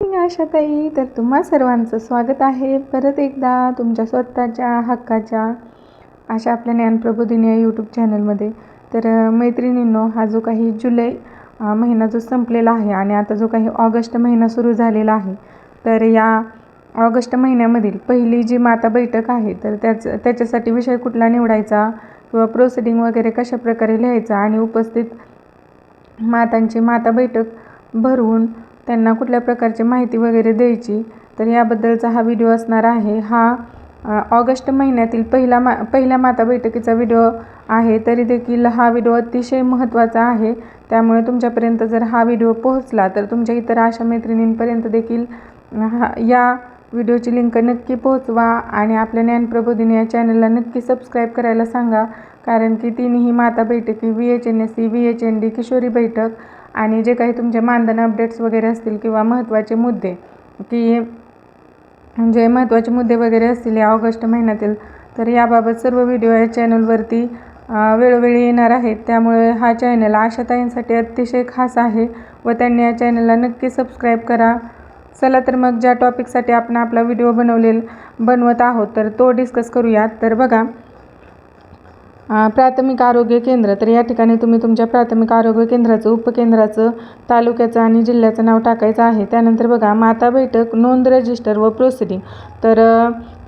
आशाताई तर तुम्हा सर्वांचं स्वागत आहे. परत एकदा तुमच्या स्वतःच्या हक्काच्या अशा आपल्या ज्ञानप्रबोधिनी या यूट्यूब चॅनलमध्ये तर मैत्रिणींनो हा जो काही जुलै महिना जो संपलेला आहे आणि आता जो काही ऑगस्ट महिना सुरू झालेला आहे तर या ऑगस्ट महिन्यामधील पहिली जी माता बैठक आहे तर त्याच त्याच्यासाठी विषय कुठला निवडायचा किंवा प्रोसिडिंग वगैरे कशा प्रकारे लिहायचा आणि उपस्थित मातांची माता बैठक भरवून त्यांना कुठल्या प्रकारची माहिती वगैरे द्यायची तर याबद्दलचा हा व्हिडिओ असणार आहे. हा ऑगस्ट महिन्यातील पहिला मा पहिल्या माता बैठकीचा व्हिडिओ आहे. तरी देखील हा व्हिडिओ अतिशय महत्त्वाचा आहे. त्यामुळे तुमच्यापर्यंत जर हा व्हिडिओ पोहोचला तर तुमच्या इतर आशा मैत्रिणींपर्यंत देखील हा या व्हिडिओची लिंक नक्की पोहोचवा आणि आपल्या ज्ञानप्रबोधिनी या चॅनलला नक्की सबस्क्राईब करायला सांगा. कारण की तिन्ही माता बैठकी V H N S C V H N D Kishori बैठक आणि जे काही तुमचे मानधन अपडेट्स वगैरे असतील किंवा महत्त्वाचे मुद्दे की जे महत्त्वाचे मुद्दे वगैरे असतील या ऑगस्ट महिन्यातील तर याबाबत सर्व व्हिडिओ या चॅनलवरती वेळोवेळी येणार आहेत. त्यामुळे हा चॅनल आशाताईंसाठी अतिशय खास आहे व त्यांनी या चॅनलला नक्की सबस्क्राईब करा. चला तर मग ज्या टॉपिकसाठी आपण आपला व्हिडिओ बनवलेल बनवत आहोत तर तो डिस्कस करूयात. तर बघा प्राथमिक आरोग्य केंद्र. तर या ठिकाणी तुम्ही तुमच्या प्राथमिक आरोग्य केंद्राचं उपकेंद्राचं तालुक्याचं आणि जिल्ह्याचं नाव टाकायचं आहे. त्यानंतर बघा माता बैठक नोंद रजिस्टर व प्रोसिडिंग. तर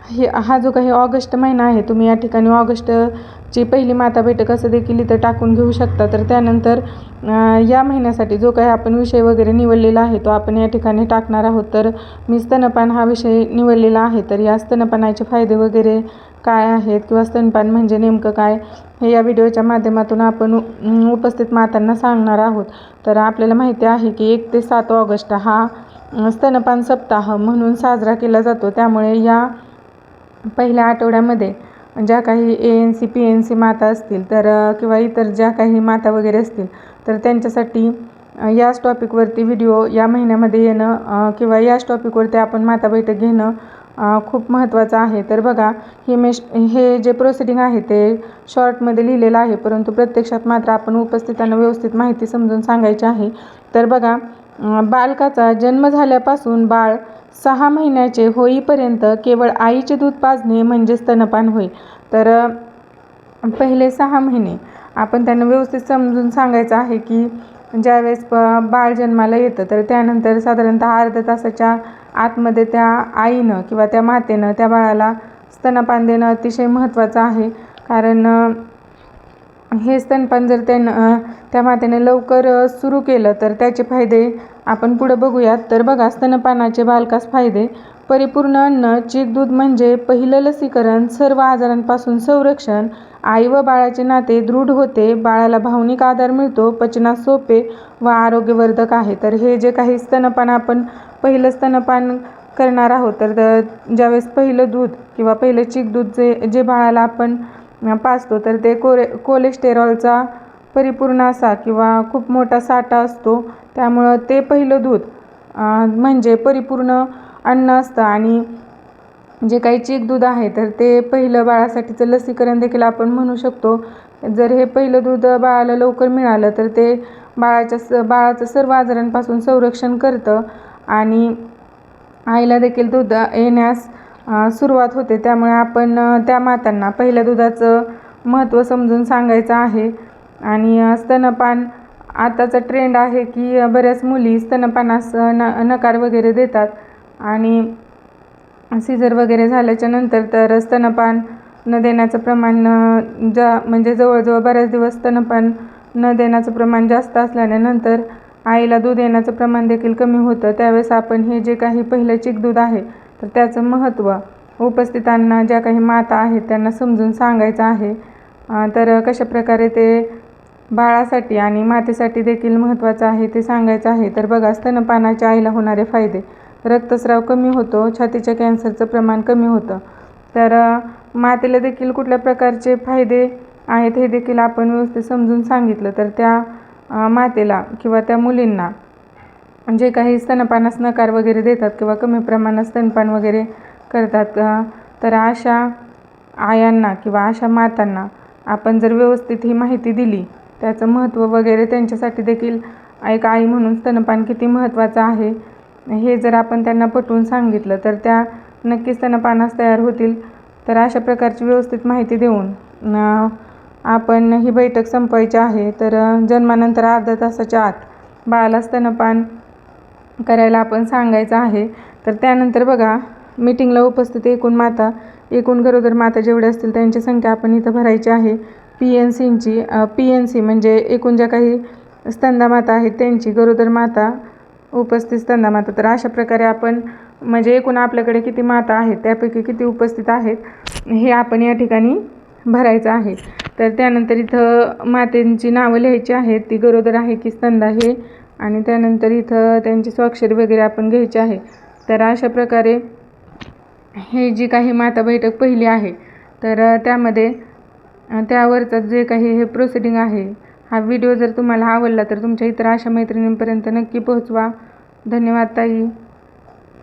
हे हा जो काही ऑगस्ट महिना आहे तुम्ही या ठिकाणी ऑगस्टची पहिली माता बैठक असं देखील इथं टाकून घेऊ शकता. तर त्यानंतर या महिन्यासाठी जो काही आपण विषय वगैरे निवडलेला आहे तो आपण या ठिकाणी टाकणार आहोत. तर मी स्तनपान हा विषय निवडलेला आहे. तर या स्तनपानाचे फायदे वगैरे काय आहेत किंवा स्तनपान म्हणजे नेमकं काय हे या व्हिडिओच्या माध्यमातून आपण उपस्थित मातांना सांगणार आहोत. तर आपल्याला माहिती आहे की एक ते सात ऑगस्ट हा स्तनपान सप्ताह म्हणून साजरा केला जातो. त्यामुळे या पहिल्या आठवड्यामध्ये ज्या काही A N C P N C माता असतील तर किंवा इतर ज्या काही माता वगैरे असतील तर त्यांच्यासाठी याच टॉपिकवरती व्हिडिओ या महिन्यामध्ये येणं किंवा याच टॉपिकवरती आपण माता बैठक घेणं खूप महत्त्वाचं आहे. तर बघा हे मेश हे जे प्रोसिडिंग आहे ते शॉर्टमध्ये लिहिलेलं आहे परंतु प्रत्यक्षात मात्र आपण उपस्थितांना व्यवस्थित माहिती समजून सांगायची आहे. तर बघा बालकाचा जन्म झाल्यापासून बाळ सहा महिन्याचे होईपर्यंत केवळ आईचे दूध पाजणे म्हणजे स्तनपान होय. तर पहिले सहा महिने. आपण त्यांना व्यवस्थित समजून सांगायचं आहे की ज्यावेळेस बाळ जन्माला येतं तर त्यानंतर साधारणतः अर्ध्या तासाच्या आतमध्ये त्या आईनं किंवा त्या मातेनं त्या बाळाला स्तनपान देणं अतिशय महत्त्वाचं आहे. कारण हे स्तनपान जर त्यानं त्या मातेने लवकर सुरू केलं तर त्याचे फायदे आपण पुढं बघूयात. तर बघा स्तनपानाचे बालकास फायदे. परिपूर्ण अन्न चीक दूध म्हणजे पहिलं लसीकरण सर्व आजारांपासून संरक्षण. आई व बाळाचे नाते दृढ होते बाळाला भावनिक आधार मिळतो पचनात सोपे व आरोग्यवर्धक आहे. तर हे जे काही स्तनपान आपण पहिलं स्तनपान करणार आहोत तर द- ज्यावेळेस पहिलं दूध किंवा पहिलं चीक दूध जे जे बाळाला आपण पाचतो पाजतो तर ते कोरे कोलेस्टेरॉलचा परिपूर्ण असा किंवा खूप मोठा साठा असतो त्यामुळं ते पहिलं दूध म्हणजे परिपूर्ण अन्न असतं. आणि जे काही चीक दूध आहे तर ते पहिलं बाळासाठीचं लसीकरण देखील आपण म्हणू शकतो. जर हे पहिलं दूध बाळाला लवकर मिळालं तर ते बाळाच्या स बाळाचं सर्व आजारांपासून संरक्षण करतं. आणि आईला देखील दूध येण्यास सुरुवात होते. त्यामुळे आपण त्या मातांना पहिल्या दुधाचं महत्त्व समजून सांगायचं आहे. आणि स्तनपान आताचा ट्रेंड आहे की बऱ्याच मुली स्तनपानास न नकार वगैरे देतात. आणि सिजर वगैरे झाल्याच्यानंतर तर स्तनपान न देण्याचं प्रमाण अ, जा म्हणजे जवळजवळ बऱ्याच दिवस स्तनपान न देण्याचं प्रमाण जास्त असल्याने नंतर आईला दूध येण्याचं प्रमाण देखील कमी होतं. त्यावेळेस आपण हे जे काही पहिलं चिक दूध आहे तर त्याचं महत्त्व उपस्थितांना ज्या काही माता आहेत त्यांना समजून सांगायचं आहे. तर कशा प्रकारे ते बाळासाठी आणि मातेसाठी देखील महत्त्वाचं आहे ते सांगायचं आहे. तर बघा स्तनपानाच्या आईला होणारे फायदे. रक्तस्राव कमी होतो छातीच्या कॅन्सरचं प्रमाण कमी होतं. तर मातेला देखील कुठल्या प्रकारचे फायदे आहेत हे देखील आपण व्यवस्थित समजून सांगितलं. तर त्या मातेला किंवा त्या मुलींना जे काही स्तनपानास नकार वगैरे देतात किंवा कमी प्रमाणात स्तनपान वगैरे करतात तर अशा आयांना किंवा अशा मातांना आपण जर व्यवस्थित ही माहिती दिली त्याचं महत्त्व वगैरे त्यांच्यासाठी देखील एक आई म्हणून स्तनपान किती महत्त्वाचं आहे हे जर आपण त्यांना पटवून सांगितलं तर त्या नक्कीच स्तनपानास तयार होतील. तर अशा प्रकारची व्यवस्थित माहिती देऊन आपण ही बैठक संपवायची आहे. तर जन्मानंतर अर्धा तासाच्या आत बाळाला स्तनपान करायला आपण सांगायचं आहे. तर त्यानंतर बघा मीटिंगला उपस्थित एकूण माता एकूण गरोदर माता जेवढ्या असतील त्यांची संख्या आपण इथं भरायची आहे. पी एन सींची पी एन सी म्हणजे एकूण ज्या काही स्तंदा माता आहेत त्यांची गरोदर माता उपस्थित स्तंदा माता. तर अशा प्रकारे आपण म्हणजे एकूण आपल्याकडे किती माता आहेत त्यापैकी किती उपस्थित आहेत हे आपण या ठिकाणी भरायचं आहे. तर त्यानंतर इथं मातेंची नावं लिहायची आहेत. ती गरोदर आहे की स्तंदा हे आणि त्यानंतर इथं त्यांची स्वाक्षरी वगैरे आपण घ्यायची आहे. तर अशा प्रकारे हे जी काही माता बैठक पहिली आहे तर त्यामध्ये त्यावरचं जे काही हे प्रोसिडिंग आहे हा व्हिडिओ जर तुम्हाला आवडला तर तुमच्या इतर अशा मैत्रिणींपर्यंत नक्की पोहोचवा. धन्यवाद ताई.